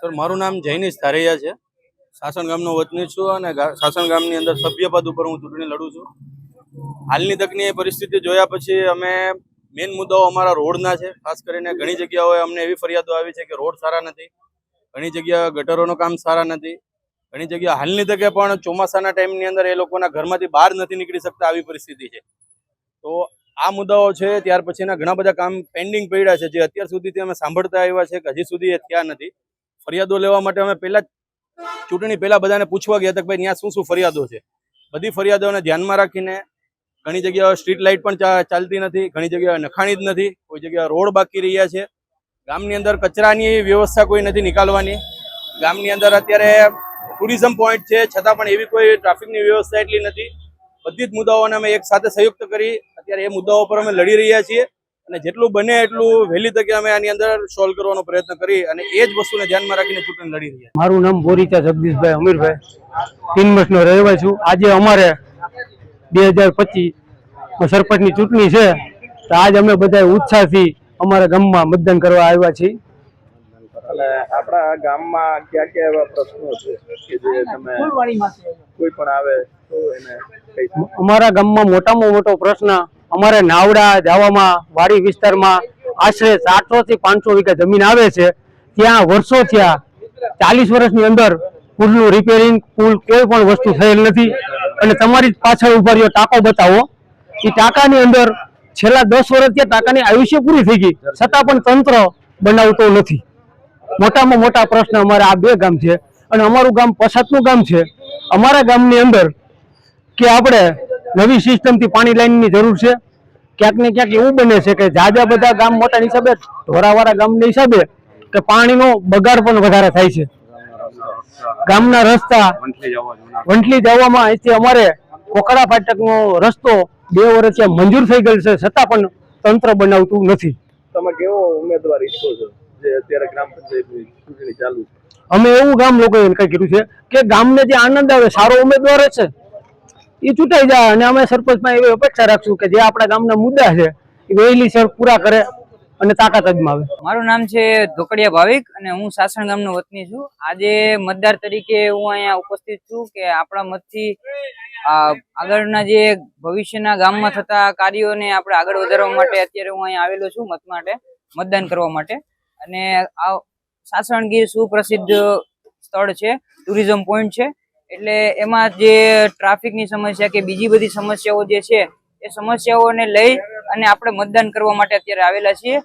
Sir, મારું નામ જૈનિશ ધારૈયા છે. સાસણ ગામનો વતની છું અને સાસણ ગામની અંદર સભ્ય પદ ઉપર હું ચૂંટણી લડું છું. હાલની તકની પરિસ્થિતિ જોયા પછી અમે મેઇન મુદ્દાઓ અમારા રોડના છે. ખાસ કરીને ઘણી જગ્યાઓએ અમને એવી ફરિયાદો આવી છે કે રોડ સારા નથી. ઘણી જગ્યાએ ગટરોનું કામ સારા નથી. ઘણી જગ્યા હાલની તકે પણ ચોમાસાના ટાઈમની અંદર એ લોકોના ઘરમાંથી બહાર નથી નીકળી શકતા આવી પરિસ્થિતિ છે. તો આ મુદ્દાઓ છે, ત્યાર પછીના ઘણા બધા કામ પેન્ડિંગ પડ્યા છે જે અત્યાર સુધીથી અમે સાંભળતા આવ્યા છે કે હજી સુધી એ થયા નથી. ફરિયાદો લેવા માટે અમે પહેલાં ચૂંટણી પહેલાં બધાને પૂછવા ગયા હતા કે ભાઈ ત્યાં શું શું ફરિયાદો છે? બધી ફરિયાદોને ધ્યાનમાં રાખીને ઘણી જગ્યાએ સ્ટ્રીટ લાઇટ પણ ચાલતી નથી, ઘણી જગ્યાએ નખાણી જ નથી, કોઈ જગ્યાએ રોડ બાકી રહ્યા છે. ગામની અંદર કચરાની વ્યવસ્થા કોઈ નથી નીકાળવાની. ગામની અંદર અત્યારે ટુરિઝમ પોઈન્ટ છે, છતાં પણ એવી કોઈ ટ્રાફિકની વ્યવસ્થા એટલી નથી. બધી જ મુદ્દાઓને અમે એક સાથે સંયુક્ત કરી, અત્યારે એ મુદ્દાઓ પર અમે લડી રહ્યા છીએ. અને જેટલું બને એટલું વહેલી તકે અમે આની અંદર સોલ્વ કરવાનો પ્રયત્ન કરી અને એ જ વસ્તુને ધ્યાનમાં રાખીને ચૂંટણી લડી રહ્યા મારું નામ બોરીચા જગદીશભાઈ અમીરભાઈ. તીન વર્ષનો રહેવાય છું. આજે અમારે બે હજાર પચીસ સરપંચની ચૂંટણી છે. તો આજ અમે બધા ઉત્સાહથી અમારા ગામમાં મતદાન કરવા આવ્યા છીએ. અને આપણા ગામમાં કયા કયા એવા પ્રશ્નો છે કે જે તમે કોઈ પણ આવે તો એને અમારા ગામમાં મોટામાં મોટો પ્રશ્ન અમારે નાવડા જાવામાં, વાડી વિસ્તારમાં આશરે ચારસો થી પાંચસો વીઘા જમીન આવે છે. ત્યાં વર્ષો થયા, ચાલીસ વર્ષની અંદર પુલનું રિપેરિંગ પુલ કોઈ પણ વસ્તુ થયેલ નથી. અને તમારી પાછળ ઊભા રહ્યો ટાંકો બતાવો, એ ટાંકાની અંદર છેલ્લા દસ વર્ષથી આ ટાંકાની આયુષ્ય પૂરી થઈ ગઈ. છતાં પણ તંત્ર બનાવતો નથી. મોટામાં મોટા પ્રશ્ન અમારે આ બે ગામ છે. અને અમારું ગામ પછાતનું ગામ છે. અમારા ગામની અંદર કે આપણે નવી સિસ્ટમથી પાણી લાઈનની જરૂર છે. ક્યાંક ને ક્યાંક એવું બને છે કે જાજા બધા ગામ મોટા હિસાબે ઢોરાવાળા ગામના હિસાબે કે પાણીનો બગાડ પણ વધારે થાય છે. ગામના રસ્તા વંટલી જવામાં અહીંથી અમારે કોકડા ફાટકનો રસ્તો બે વર્ષે મંજૂર થઈ ગયેલ છે. છતાં પણ તંત્ર બનાવતું નથી. તમે કેવો ઉમેદવાર ઈચ્છો છો જે અત્યારે ગ્રામ પંચાયતની ચૂંટણી ચાલુ અમે એવું ગામ લોકોએ કઈ કીધું છે કે ગામને જે આનંદ આવે સારો ઉમેદવાર છે. એ ચૂંટાઈ જાય અને અમે સરપંચમાં એવી અપેક્ષા રાખશું કે જે આપણા ગામના મુદ્દા છે, એ વહેલી સર પૂરા કરે અને તાકાત અજમાવે. મારું નામ છે ધોકડિયા ભાવિક અને હું સાસણ ગામનો વતની છું. આજે મતદાર તરીકે હું અહીંયા ઉપસ્થિત છું કે આપણા મતથી આગળના જે ભવિષ્યના ગામમાં થતા કાર્યોને આપણે આગળ વધારવા માટે અત્યારે હું અહીંયા આવેલો છું મત માટે, મતદાન કરવા માટે. અને આ સાસણગીર સુપ્રસિદ્ધ સ્થળ છે, ટુરિઝમ પોઈન્ટ છે. એટલે એમાં જે ટ્રાફિકની સમસ્યા કે બીજી બધી સમસ્યાઓ જે છે, એ સમસ્યાઓને લઈ અને આપણે મતદાન કરવા માટે અત્યારે આવેલા છીએ.